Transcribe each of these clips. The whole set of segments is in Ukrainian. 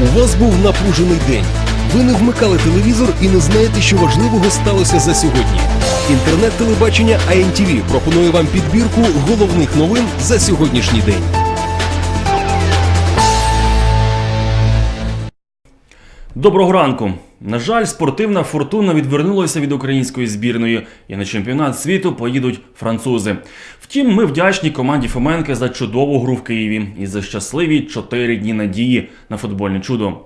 У вас був напружений день. Ви не вмикали телевізор і не знаєте, що важливого сталося за сьогодні. Інтернет-телебачення АНТВ пропонує вам підбірку головних новин за сьогоднішній день. Доброго ранку. На жаль, спортивна фортуна відвернулася від української збірної, і на чемпіонат світу поїдуть французи. Втім, ми вдячні команді Фоменка за чудову гру в Києві і за щасливі чотири дні надії на футбольне чудо.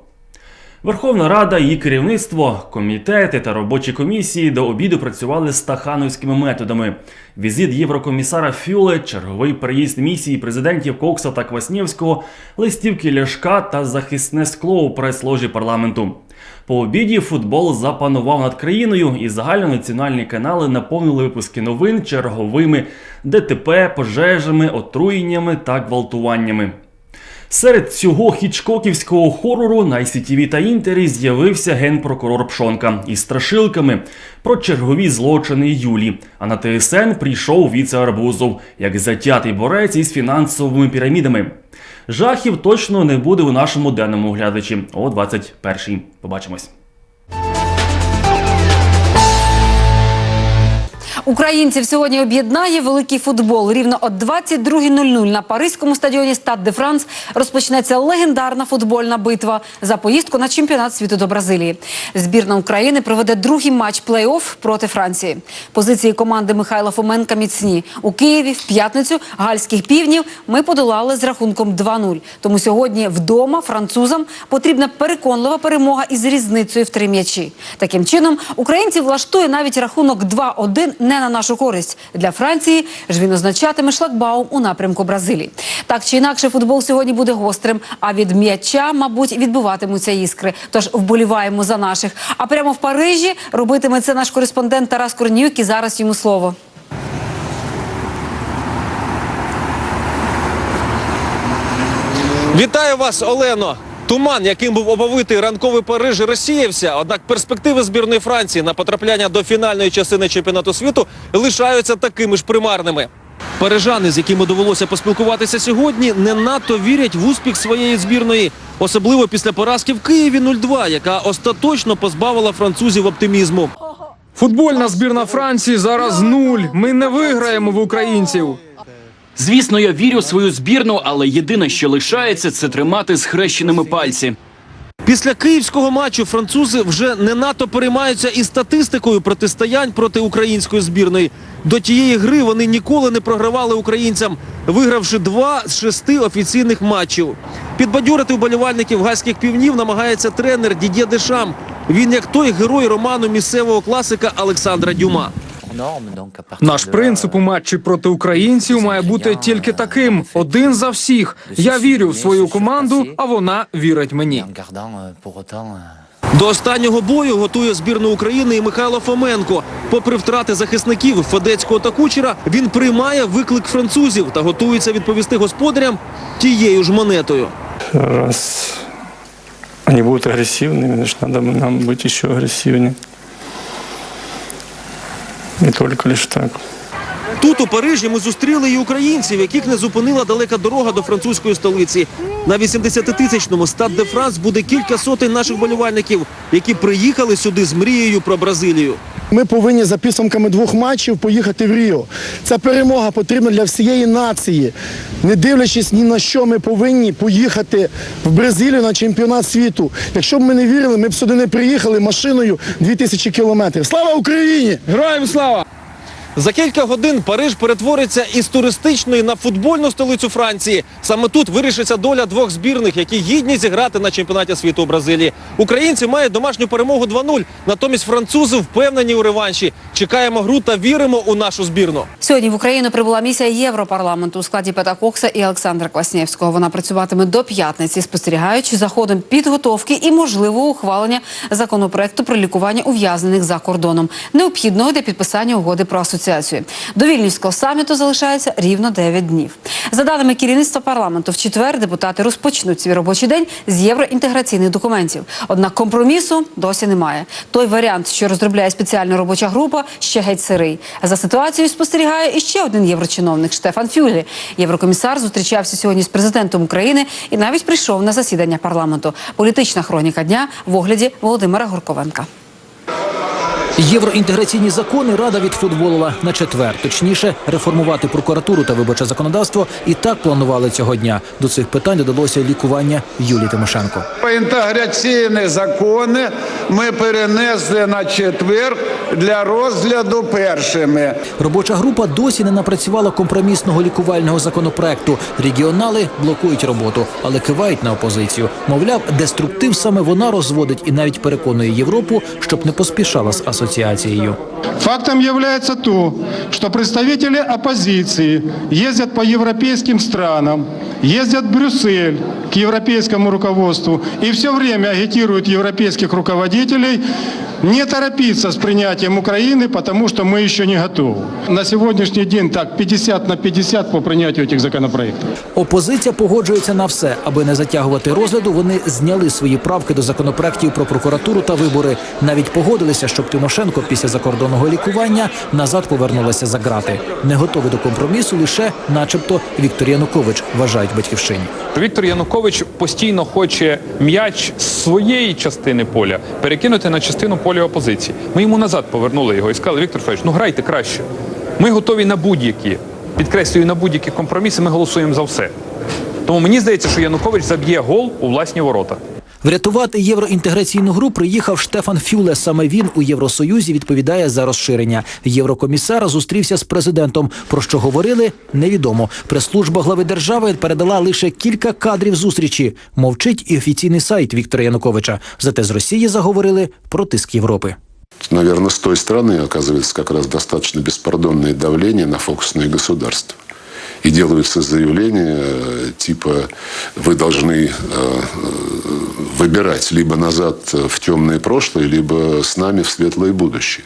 Верховна Рада, її керівництво, комітети та робочі комісії до обіду працювали стахановськими методами. Візит єврокомісара Фюле, черговий переїзд місії президентів Кокса та Кваснєвського, листівки Ляшка та захисне скло у прес-ложі парламенту. По обіді футбол запанував над країною, і загальнонаціональні канали наповнили випуски новин черговими ДТП, пожежами, отруєннями та гвалтуваннями. Серед цього хічкоківського хорору на ICTV та Інтері з'явився генпрокурор Пшонка із страшилками про чергові злочини Юлі. А на ТСН прийшов віце-Арбузов, як затятий борець із фінансовими пірамідами. Жахів точно не буде у нашому денному глядачі о 21-й. Побачимось. Українців сьогодні об'єднає великий футбол. Рівно о 22.00 на паризькому стадіоні Стад де Франс розпочнеться легендарна футбольна битва за поїздку на чемпіонат світу до Бразилії. Збірна України проведе другий матч плей-офф проти Франції. Позиції команди Михайла Фоменка міцні. У Києві в п'ятницю гальських півнів ми подолали з рахунком 2-0. Тому сьогодні вдома французам потрібна переконлива перемога із різницею в три м'ячі. Таким чином, українці влаштує навіть рахунок 2-1 не на нашу користь. Для Франції ж він означатиме шлагбаум у напрямку Бразилії. Так чи інакше, футбол сьогодні буде гострим, а від м'яча, мабуть, відбуватимуться іскри. Тож вболіваємо за наших. А прямо в Парижі робитиме це наш кореспондент Тарас Корнюк. І зараз йому слово. Вітаю вас, Олено! Туман, яким був оповитий ранковий Париж, розсіявся. Однак перспективи збірної Франції на потрапляння до фінальної частини чемпіонату світу лишаються такими ж примарними. Парижани, з якими довелося поспілкуватися сьогодні, не надто вірять в успіх своєї збірної, особливо після поразки в Києві 0-2, яка остаточно позбавила французів оптимізму. Футбольна збірна Франції зараз нуль. Ми не виграємо в українців. Звісно, я вірю в свою збірну, але єдине, що лишається, це тримати схрещеними пальці. Після київського матчу французи вже не надто переймаються і статистикою протистоянь проти української збірної. До тієї гри вони ніколи не програвали українцям, вигравши два з шести офіційних матчів. Підбадьорити вболівальників гальських півнів намагається тренер Дідє Дешам. Він як той герой роману місцевого класика Олександра Дюма. Наш принцип у матчі проти українців має бути тільки таким: один за всіх. Я вірю в свою команду, а вона вірить мені. До останнього бою готує збірну України і Михайло Фоменко. Попри втрати захисників Федецького та Кучера, він приймає виклик французів та готується відповісти господарям тією ж монетою. раз они будут агрессивными, значит, надо нам быть еще агрессивнее. И тільки лише так. Тут у Парижі ми зустріли і українців, яких не зупинила далека дорога до французької столиці. На 80-тисячному стад де Франс буде кілька сотень наших болівальників, які приїхали сюди з мрією про Бразилію. Ми повинні за підсумками двох матчів поїхати в Ріо. Ця перемога потрібна для всієї нації. Не дивлячись ні на що, ми повинні поїхати в Бразилію на чемпіонат світу. Якщо б ми не вірили, ми б сюди не приїхали машиною 2000 кілометрів. Слава Україні! Героям слава! За кілька годин Париж перетвориться із туристичної на футбольну столицю Франції. Саме тут вирішиться доля двох збірних, які гідні зіграти на чемпіонаті світу у Бразилії. Українці мають домашню перемогу 2-0, натомість французи впевнені у реванші. Чекаємо гру та віримо у нашу збірну. Сьогодні в Україну прибула місія Європарламенту у складі Пета Кокса і Олександра Кваснєвського. Вона працюватиме до п'ятниці, спостерігаючи за ходом підготовки і можливого ухвалення законопроекту про лікування ув'язнених за кордоном, необхідного для підписання угоди про асоціацію. Асоціацією. До Вільнюського саміту залишається рівно 9 днів. За даними керівництва парламенту, в четвер депутати розпочнуть свій робочий день з євроінтеграційних документів. Однак компромісу досі немає. Той варіант, що розробляє спеціальна робоча група, ще геть сирий. За ситуацією спостерігає і ще один єврочиновник Штефан Фюлі. Єврокомісар зустрічався сьогодні з президентом України і навіть прийшов на засідання парламенту. Політична хроніка дня в огляді Володимира Горковенка. Євроінтеграційні закони рада відфутболила на четвер. Точніше, реформувати прокуратуру та виборче законодавство і так планували цього дня. До цих питань додалося лікування Юлії Тимошенко. Інтеграційні закони ми перенесли на четвер для розгляду першими. Робоча група досі не напрацювала компромісного лікувального законопроекту. Регіонали блокують роботу, але кивають на опозицію. Мовляв, деструктив саме вона розводить і навіть переконує Європу, щоб не поспішала з асоціацією. Фактом является то, что представители оппозиции ездят по европейским странам, ездят в Брюссель к европейскому руководству и все время агитируют европейских руководителей не торопиться с принятием Украины, потому что мы еще не готовы. На сегодняшний день так 50 на 50 по принятию этих законопроектов. Опозиція погоджується на все, аби не затягувати розгляду. Вони зняли свої правки до законопроектів про прокуратуру та вибори. Навіть погодилися, щоб Тимошенко після закордонного лікування назад повернулася за грати. Не готові до компромісу лише, начебто, Віктор Янукович вважають батьківщині. Віктор Янукович постійно хоче м'яч з своєї частини поля перекинути на частину поля опозиції. Ми йому назад повернули його і сказали, Віктор Федорович, ну грайте краще. Ми готові на будь-які, підкреслюю, на будь-які компроміси, ми голосуємо за все. Тому мені здається, що Янукович заб'є гол у власні ворота. Врятувати євроінтеграційну гру приїхав Штефан Фюле. Саме він у Євросоюзі відповідає за розширення. Єврокомісар зустрівся з президентом. Про що говорили, невідомо. Прес-служба глави держави передала лише кілька кадрів зустрічі. Мовчить і офіційний сайт Віктора Януковича. Зате з Росії заговорили про тиск Європи. Наверное, с той стороны оказывается как раз достаточно беспардонное давление на фокусные государства. И делаются заявления э, типа вы должны э, э, выбирать либо назад в темное прошлое, либо с нами в светлое будущее.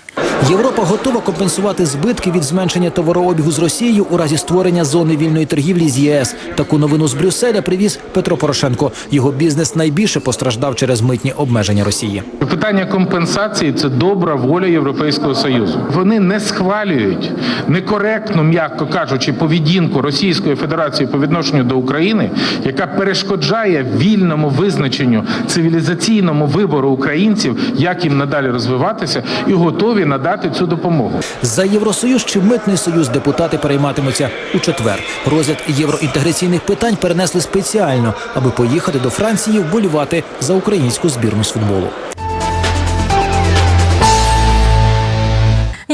Європа готова компенсувати збитки від зменшення товарообігу з Росією у разі створення зони вільної торгівлі з ЄС. Таку новину з Брюсселя привіз Петро Порошенко. Його бізнес найбільше постраждав через митні обмеження Росії. Питання компенсації це добра воля Європейського Союзу. Вони не схвалюють некоректну, м'яко кажучи, поведінку Російської Федерації по відношенню до України, яка перешкоджає вільному визначенню цивілізаційному вибору українців, як їм надалі розвиватися, і готові надати цю допомогу. За Євросоюз чи митний союз депутати перейматимуться у четвер. Розгляд євроінтеграційних питань перенесли спеціально, аби поїхати до Франції вболівати за українську збірну з футболу.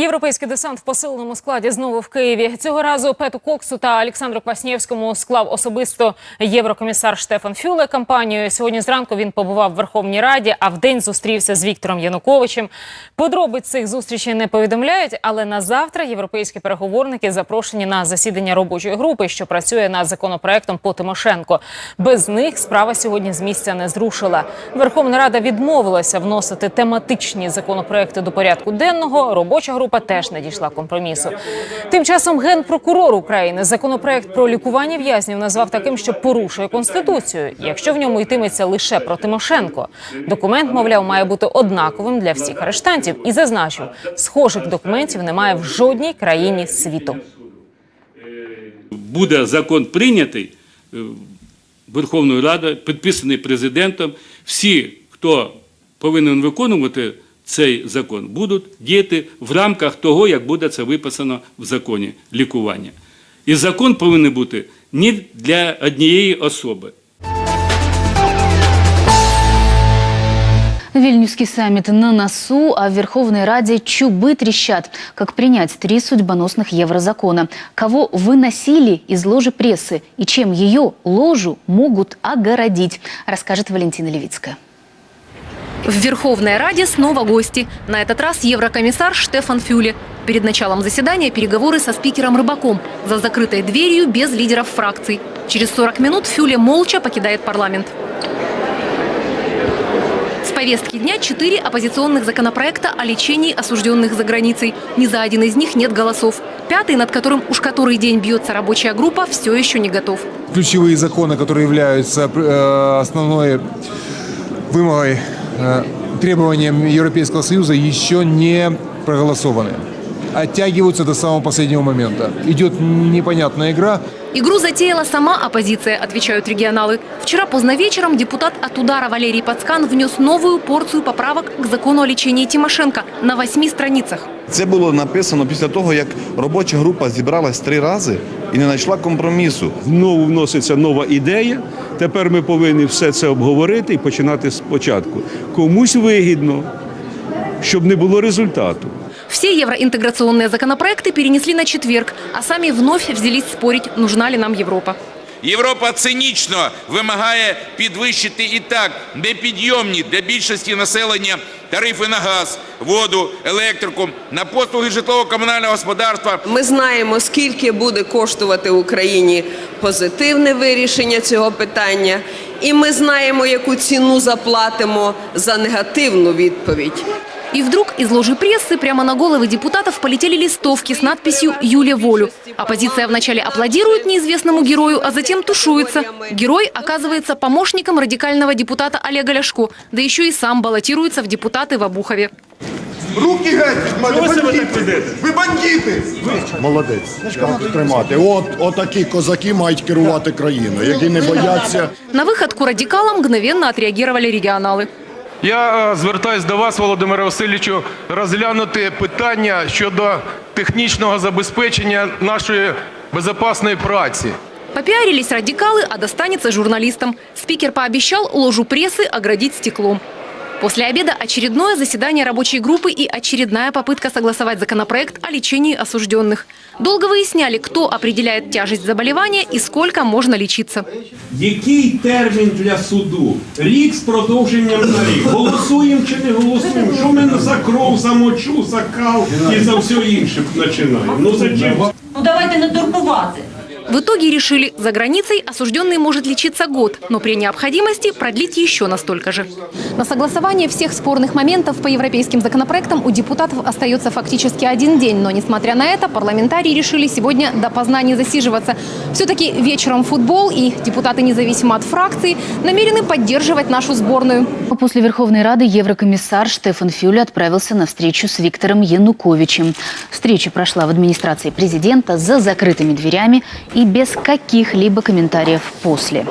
Європейський десант в посиленому складі знову в Києві. Цього разу Пету Коксу та Олександру Кваснєвському склав особисто єврокомісар Штефан Фюле кампанію. Сьогодні зранку він побував в Верховній Раді, а вдень зустрівся з Віктором Януковичем. Подробиць цих зустрічей не повідомляють, але на завтра європейські переговорники запрошені на засідання робочої групи, що працює над законопроектом по Тимошенко. Без них справа сьогодні з місця не зрушила. Верховна Рада відмовилася вносити тематичні законопроекти до порядку денного. Робоча група теж не дійшла компромісу. Тим часом генпрокурор України законопроект про лікування в'язнів назвав таким, що порушує конституцію, якщо в ньому йтиметься лише про Тимошенко. Документ, мовляв, має бути однаковим для всіх арештантів і зазначив, схожих документів немає в жодній країні світу. буде закон прийнятий е, Верховною Радою, підписаний президентом. Всі, хто повинен виконувати цей закон, будуть діяти в рамках того, як буде це виписано в законі лікування. І закон повинен бути не для однієї особи. Вильнюсский саммит на носу, а в Верховной Раде чубы трещат. Как принять три судьбоносных еврозакона? Кого выносили из ложи прессы? И чем ее, ложу, могут огородить? Расскажет Валентина Левицкая. В Верховной Раде снова гости. На этот раз еврокомиссар Штефан Фюле. Перед началом заседания переговоры со спикером Рыбаком. За закрытой дверью без лидеров фракций. Через 40 минут Фюле молча покидает парламент. С повестке дня четыре оппозиционных законопроекта о лечении осужденных за границей. Ни за один из них нет голосов. Пятый, над которым уж который день бьется рабочая группа, все еще не готов. ключевые законы, которые являются э, основной вымогой, э, требованием Европейского Союза, еще не проголосованы. Оттягиваются до самого последнего момента. Идет непонятная игра. Игру затеяла сама оппозиция, отвечают регионалы. Вчера поздно вечером депутат от удара Валерий Пацкан внес новую порцию поправок к закону о лечении Тимошенко на восьми страницах. Це було написано після того, як робоча група зібралась три рази і не знайшла компромісу. Знову вноситься нова ідея. Тепер ми повинні все це обговорити і починати спочатку. Комусь вигідно, щоб не було результату. Все евроинтеграционные законопроекты перенесли на четверг, а сами вновь взялись спорить, нужна ли нам Европа. Європа цинічно вимагає підвищити і так непідйомні для більшості населення тарифи на газ, воду, електрику, на послуги житлово-комунального господарства. Ми знаємо, скільки буде коштувати Україні позитивне вирішення цього питання, і ми знаємо, яку ціну заплатимо за негативну відповідь. И вдруг из ложи прессы прямо на головы депутатов полетели листовки с надписью «Юля волю». Оппозиция вначале аплодирует неизвестному герою, а затем тушуется. Герой оказывается помощником радикального депутата Олега Ляшко, да еще и сам баллотируется в депутаты в Обухове. Руки геть від мене, бандити! Ви бандити! Молодець. Треба тримати. От, отакі козаки мають керувати країною, які не бояться. На выходку радикала мгновенно отреагировали регионалы. Я е, звертаюсь до вас, Володимире Васильовичу, розглянути питання щодо технічного забезпечення нашої безпечної праці. Попиарились радикалы, а достанется журналистам. Спикер пообещал ложу прессы оградить стеклом. После обеда очередное заседание рабочей группы и очередная попытка согласовать законопроект о лечении осужденных. Долго выясняли, кто определяет тяжесть заболевания и сколько можно лечиться. Який термін для суду? Рік з продовженням на рік. Голосуємо чи не голосуємо? Що ми за кров, за мочу, за кал і за все інше починаємо? Ну зачем? Ну давайте не турбувати. В итоге решили, за границей осужденный может лечиться год, но при необходимости продлить еще настолько же. На согласование всех спорных моментов по европейским законопроектам у депутатов остается фактически один день. Но, несмотря на это, парламентарии решили сегодня допоздна не засиживаться. Все-таки вечером футбол, и депутаты независимо от фракций намерены поддерживать нашу сборную. После Верховной Рады еврокомиссар Штефан Фюле отправился на встречу с Виктором Януковичем. Встреча прошла в администрации президента за закрытыми дверями и без каких-либо комментариев после.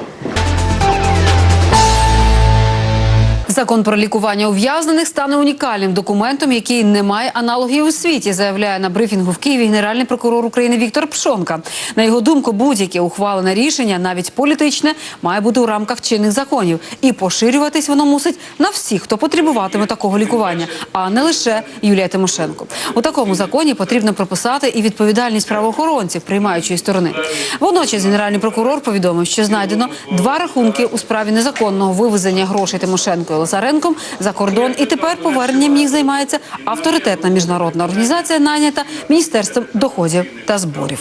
Закон про лікування ув'язнених стане унікальним документом, який не має аналогів у світі, заявляє на брифінгу в Києві генеральний прокурор України Віктор Пшонка. На його думку, будь-яке ухвалене рішення, навіть політичне, має бути у рамках чинних законів, і поширюватись воно мусить на всіх, хто потребуватиме такого лікування, а не лише Юлія Тимошенко. У такому законі потрібно прописати і відповідальність правоохоронців приймаючої сторони. Водночас генеральний прокурор повідомив, що знайдено два рахунки у справі незаконного вивезення грошей Тимошенко і Лазаренком за кордон, і тепер поверненням їх займається авторитетна міжнародна організація, найнята міністерством доходів та зборів.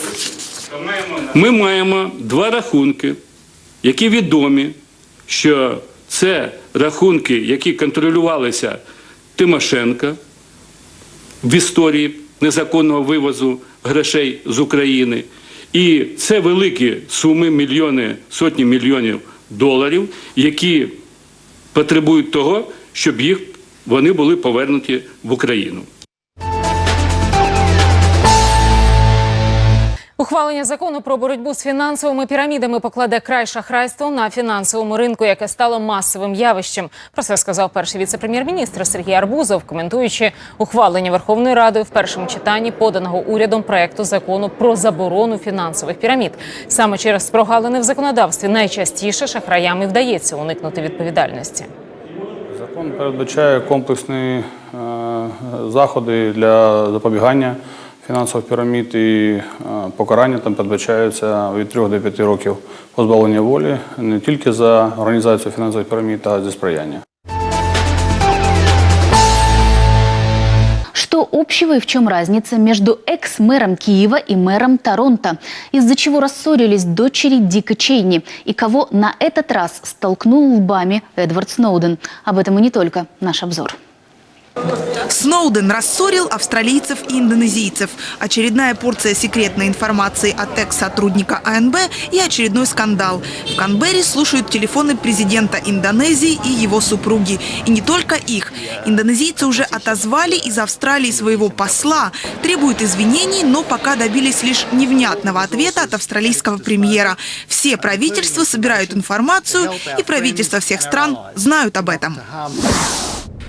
Ми маємо два рахунки, які відомі, що це рахунки, які контролювалися Тимошенка в історії незаконного вивозу грошей з України. І це великі суми, мільйони, сотні мільйонів доларів, які потребують того, щоб їх вони були повернуті в Україну. Ухвалення закону про боротьбу з фінансовими пірамідами покладе край шахрайству на фінансовому ринку, яке стало масовим явищем. Про це сказав перший віце-прем'єр-міністр Сергій Арбузов, коментуючи ухвалення Верховною Радою в першому читанні поданого урядом проекту закону про заборону фінансових пірамід. Саме через прогалини в законодавстві найчастіше шахраям і вдається уникнути відповідальності. Закон передбачає комплексні е, заходи для запобігання фінансових пірамід і е, покарання там передбачаються від 3 до 5 років позбавлення волі не тільки за організацію фінансових пірамід, а й за сприяння. Что общего и в чем разница между экс-мэром Киева и мэром Торонто? Из-за чего рассорились дочери Дика Чейни? И кого на этот раз столкнул лбами Эдвард Сноуден? Об этом и не только. Наш обзор. Сноуден рассорил австралийцев и индонезийцев. Очередная порция секретной информации от экс-сотрудника АНБ и очередной скандал. В Канберре слушают телефоны президента Индонезии и его супруги. И не только их. Индонезийцы уже отозвали из Австралии своего посла, требуют извинений, но пока добились лишь невнятного ответа от австралийского премьера. Все правительства собирают информацию, и правительства всех стран знают об этом.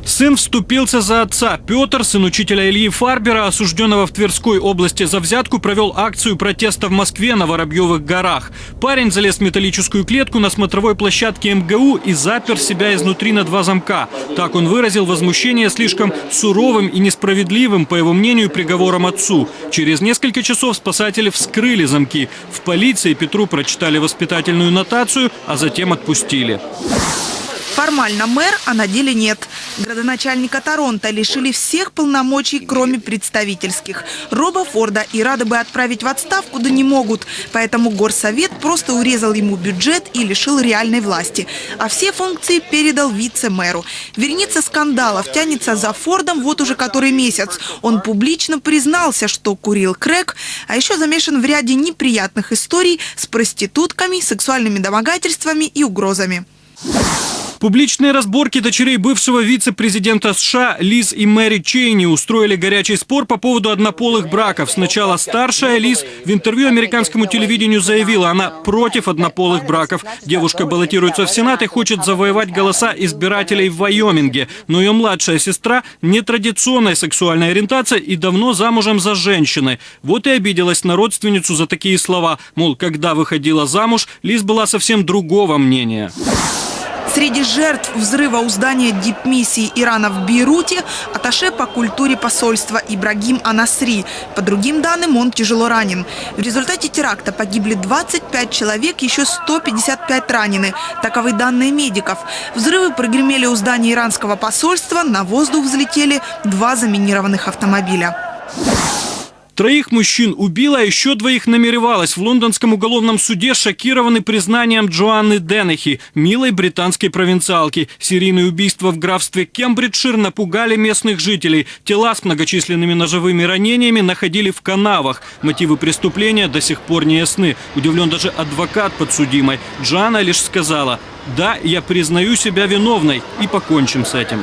Сын вступился за отца. Петр, сын учителя Ильи Фарбера, осужденного в Тверской области за взятку, провел акцию протеста в Москве на Воробьевых горах. Парень залез в металлическую клетку на смотровой площадке МГУ и запер себя изнутри на два замка. Так он выразил возмущение слишком суровым и несправедливым, по его мнению, приговором отцу. Через несколько часов спасатели вскрыли замки. В полиции Петру прочитали воспитательную нотацию, а затем отпустили. Формально мэр, а на деле нет. Градоначальника Торонто лишили всех полномочий, кроме представительских. Роба Форда и рады бы отправить в отставку, да не могут. Поэтому горсовет просто урезал ему бюджет и лишил реальной власти. А все функции передал вице-мэру. Вереница скандалов тянется за Фордом вот уже который месяц. Он публично признался, что курил крэк, а еще замешан в ряде неприятных историй с проститутками, сексуальными домогательствами и угрозами. Публичные разборки дочерей бывшего вице-президента США Лиз и Мэри Чейни устроили горячий спор по поводу однополых браков. Сначала старшая Лиз в интервью американскому телевидению заявила, она против однополых браков. Девушка баллотируется в Сенат и хочет завоевать голоса избирателей в Вайоминге. Но ее младшая сестра нетрадиционной сексуальной ориентации и давно замужем за женщиной. Вот и обиделась на родственницу за такие слова. Мол, когда выходила замуж, Лиз была совсем другого мнения. Среди жертв взрыва у здания дипмиссии Ирана в Бейруте аташе по культуре посольства Ибрагим Анасри. По другим данным, он тяжело ранен. В результате теракта погибли 25 человек, еще 155 ранены. Таковы данные медиков. Взрывы прогремели у здания иранского посольства, на воздух взлетели два заминированных автомобиля. Троих мужчин убила, еще двоих намеревалась. В лондонском уголовном суде шокированы признанием Джоанны Деннехи, милой британской провинциалки. Серийные убийства в графстве Кембриджшир напугали местных жителей. Тела с многочисленными ножевыми ранениями находили в канавах. Мотивы преступления до сих пор не ясны. Удивлен даже адвокат подсудимой. Джоанна лишь сказала, да, я признаю себя виновной и покончим с этим.